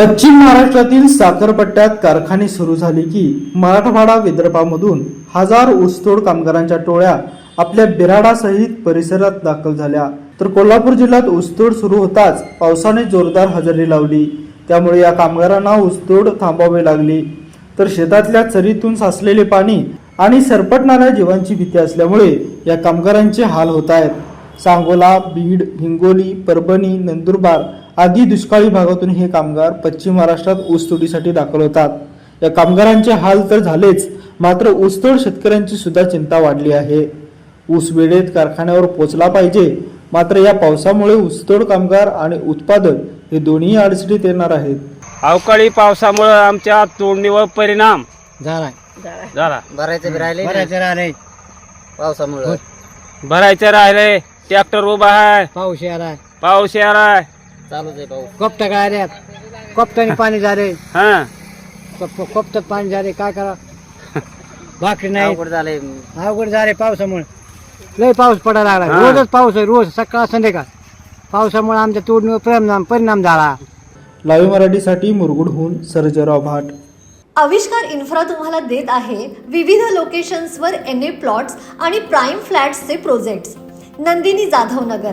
पश्चिम महाराष्ट्रातील साखरपट्ट्यात कारखाने सुरू झाले की मराठवाडा विदर्भामधून हजार ऊसतोड कामगारांच्या टोळ्या आपल्या बिराडासहित परिसरात दाखल झाल्या. तर कोल्हापूर जिल्ह्यात ऊसतोड सुरू होताच पावसाने जोरदार हजेरी लावली. त्यामुळे या कामगारांना ऊसतोड थांबावे लागली. तर शेतातल्या चरीतून साचलेले पाणी आणि सरपटणाऱ्या जीवांची भीती असल्यामुळे या कामगारांचे हाल होत आहेत. सांगोला बीड हिंगोली परभणी नंदुरबार आदी दुष्काळी भागातून हे कामगार पश्चिम महाराष्ट्रात ऊसतोडीसाठी दाखल होतात. या कामगारांचे हाल तर झालेच मात्र ऊसतोड शेतकऱ्यांची सुद्धा चिंता वाढली आहे. ऊस वेळेत कारखान्यावर पोचला पाहिजे मात्र या पावसामुळे ऊसतोड कामगार आणि उत्पादक हे दोन्ही अडचणीत येणार आहेत. अवकाळी पावसामुळं आमच्या तोडणीवर परिणाम. झालाय. झाला. भरायचं राहिले. बऱ्याच राहिले. पावसामुळे. भरायचं राहिले ट्रॅक्टर उभा आहे. पाऊस यायला पाऊस यायलाय. चालूच आहे पाऊस. कपटा काय आल्यात कपटाने पाणी झाले. हा. कपटात पाणी झाले. काय करा? भाकरी नाही. अवघड झालंय. अवघड झाले पावसामुळे. लय पाऊस पडायला लागला. हा. रोजच पाऊस आहे. रोज सकाळ संध्याकाळ. पावसामुळे आमच्या तोडणीवर परिणाम परिणाम झाला. लाईव्ह मराठीसाठी मुरगुडहून सर्जराव भाट. आविष्कार इन्फ्रा तुम्हाला देत आहे विविध लोकेशन्सवर एन ए प्लॉट्स आणि प्राईम फ्लॅट्सचे प्रोजेक्ट्स नंदिनी जाधव नगर